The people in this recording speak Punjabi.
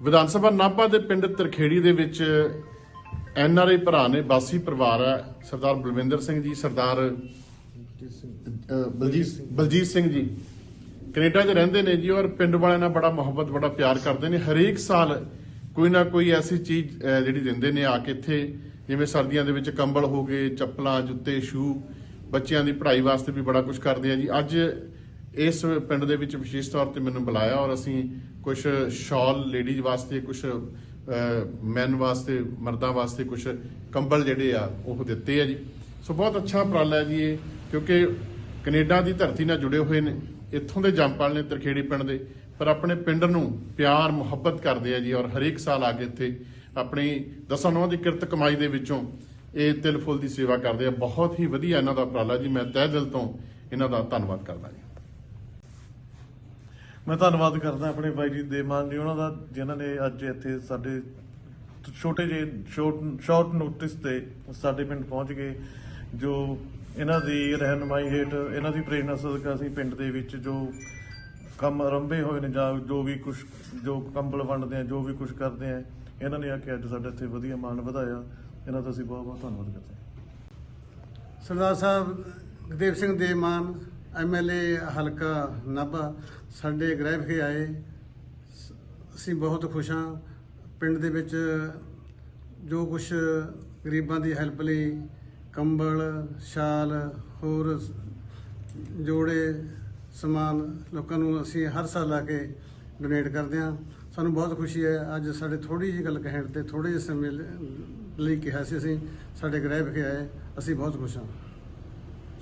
ਵਿਧਾਨ ਸਭਾ ਨਾਭਾ ਦੇ ਪਿੰਡ ਤਰਖੇੜੀ ਦੇ ਵਿੱਚ ਐਨ ਆਰ ਆਈ ਭਰਾ ਨੇ ਬਾਸੀ ਪਰਿਵਾਰ ਹੈ, ਸਰਦਾਰ ਬਲਵਿੰਦਰ ਸਿੰਘ ਜੀ, ਸਰਦਾਰ ਬਲਜੀਤ ਬਲਜੀਤ ਸਿੰਘ ਜੀ। ਕੈਨੇਡਾ 'ਚ ਰਹਿੰਦੇ ਨੇ ਜੀ ਔਰ ਪਿੰਡ ਵਾਲਿਆਂ ਨਾਲ ਬੜਾ ਮੁਹੱਬਤ, ਬੜਾ ਪਿਆਰ ਕਰਦੇ ਨੇ। ਹਰੇਕ ਸਾਲ ਕੋਈ ਨਾ ਕੋਈ ਐਸੀ ਚੀਜ਼ ਜਿਹੜੀ ਦਿੰਦੇ ਨੇ ਆ ਕੇ ਇੱਥੇ, ਜਿਵੇਂ ਸਰਦੀਆਂ ਦੇ ਵਿੱਚ ਕੰਬਲ ਹੋ ਗਏ, ਚੱਪਲਾਂ, ਜੁੱਤੇ, ਸ਼ੂ, ਬੱਚਿਆਂ ਦੀ ਪੜ੍ਹਾਈ ਵਾਸਤੇ ਵੀ ਬੜਾ ਕੁਝ ਕਰਦੇ ਆ ਜੀ। ਅੱਜ ਇਸ ਪਿੰਡ ਦੇ ਵਿੱਚ ਵਿਸ਼ੇਸ਼ ਤੌਰ ਤੇ ਮੈਨੂੰ ਬੁਲਾਇਆ ਔਰ ਅਸੀਂ ਕੁਝ ਸ਼ਾਲ ਲੇਡੀਜ਼ ਵਾਸਤੇ ਕੁਝ ਮੈਨ ਵਾਸਤੇ, ਮਰਦਾਂ ਵਾਸਤੇ ਕੁਝ ਕੰਬਲ ਜਿਹੜੇ ਆ, ਉਹ ਦਿੱਤੇ ਆ ਜੀ। ਸੋ ਬਹੁਤ ਅੱਛਾ ਉਪਰਾਲਾ ਹੈ ਜੀ ਇਹ, ਕਿਉਂਕਿ ਕੈਨੇਡਾ ਦੀ ਧਰਤੀ ਨਾਲ ਜੁੜੇ ਹੋਏ ਨੇ, ਇੱਥੋਂ ਦੇ ਜੰਪਾਲ ਨੇ ਤਰਖੇੜੀ ਪਿੰਡ ਦੇ, ਪਰ ਆਪਣੇ ਪਿੰਡ ਨੂੰ ਪਿਆਰ, ਮੁਹੱਬਤ ਕਰਦੇ ਆ ਜੀ ਔਰ ਹਰੇਕ ਸਾਲ ਆ ਕੇ ਇੱਥੇ ਆਪਣੀ ਦਸਾਂ ਨੌਂ ਦੀ ਕਿਰਤ ਕਮਾਈ ਦੇ ਵਿੱਚੋਂ ਇਹ ਤਿਲ ਫੁੱਲ ਦੀ ਸੇਵਾ ਕਰਦੇ ਆ। ਬਹੁਤ ਹੀ ਵਧੀਆ ਇਹਨਾਂ ਦਾ ਉਪਰਾਲਾ ਜੀ, ਮੈਂ ਤਹਿ ਦਿਲ ਤੋਂ ਇਹਨਾਂ ਦਾ ਧੰਨਵਾਦ ਕਰਦਾ ਜੀ। ਮੈਂ ਧੰਨਵਾਦ ਕਰਦਾ ਆਪਣੇ ਬਾਈ ਜੀ ਦੇਮਾਨ ਜੀ, ਉਹਨਾਂ ਦਾ, ਜਿਨ੍ਹਾਂ ਨੇ ਅੱਜ ਇੱਥੇ ਸਾਡੇ ਛੋਟੇ ਜਿਹੇ ਸ਼ਾਰਟ ਸ਼ਾਰਟ ਨੋਟਿਸ ਤੇ ਸਾਡੇ ਪਿੰਡ ਪਹੁੰਚ ਗਏ, ਜੋ ਇਹਨਾਂ ਦੀ ਰਹਿਨਮਾਈ ਹੇਠ, ਇਹਨਾਂ ਦੀ ਪ੍ਰੇਰਣਾ ਸਦਕਾ ਅਸੀਂ ਪਿੰਡ ਦੇ ਵਿੱਚ ਜੋ ਕੰਮ ਆਰੰਭੇ ਹੋਏ ਨੇ, ਜਾਂ ਜੋ ਵੀ ਕੁਝ ਜੋ ਕੰਬਲ ਵੰਡਦੇ ਆ, ਜੋ ਵੀ ਕੁਝ ਕਰਦੇ ਆ, ਇਹਨਾਂ ਨੇ ਆ ਕੇ ਅੱਜ ਸਾਡੇ ਇੱਥੇ ਵਧੀਆ ਮਾਣ ਵਧਾਇਆ। ਇਹਨਾਂ ਦਾ ਅਸੀਂ ਬਹੁਤ ਬਹੁਤ ਧੰਨਵਾਦ ਕਰਦੇ ਹਾਂ। ਸਰਦਾਰ ਸਾਹਿਬ, ਗੁਰਦੇਵ ਸਿੰਘ ਦੇ ਮਾਨ ਐਮਐਲਏ ਹਲਕਾ ਨਾਭਾ ਸਾਡੇ ਗ੍ਰਹਿ ਵਿਖੇ ਆਏ। ਸ- ਅਸੀਂ ਬਹੁਤ ਖੁਸ਼ ਹਾਂ। ਪਿੰਡ ਦੇ ਵਿੱਚ ਜੋ ਕੁਝ ਗਰੀਬਾਂ ਦੀ ਹੈਲਪ ਲਈ ਕੰਬਲ, ਸ਼ਾਲ, ਹੋਰ ਜੋੜੇ, ਸਮਾਨ ਲੋਕਾਂ ਨੂੰ ਅਸੀਂ ਹਰ ਸਾਲ ਲਾ ਕੇ ਡੋਨੇਟ ਕਰਦੇ ਹਾਂ। ਸਾਨੂੰ ਬਹੁਤ ਖੁਸ਼ੀ ਹੈ। ਅੱਜ ਸਾਡੇ ਥੋੜੀ ਜਿਹੀ ਗੱਲ ਕਹਿਣ ਤੇ ਥੋੜੇ ਜਿਹੇ ਸਮੇਂ ਲਈ ਕਿਹਾ ਸੀ ਅਸੀਂ, ਸਾਡੇ ਗ੍ਰਹਿ ਵਿਖੇ ਆਏ। ਅਸੀਂ ਬਹੁਤ ਖੁਸ਼ ਹਾਂ।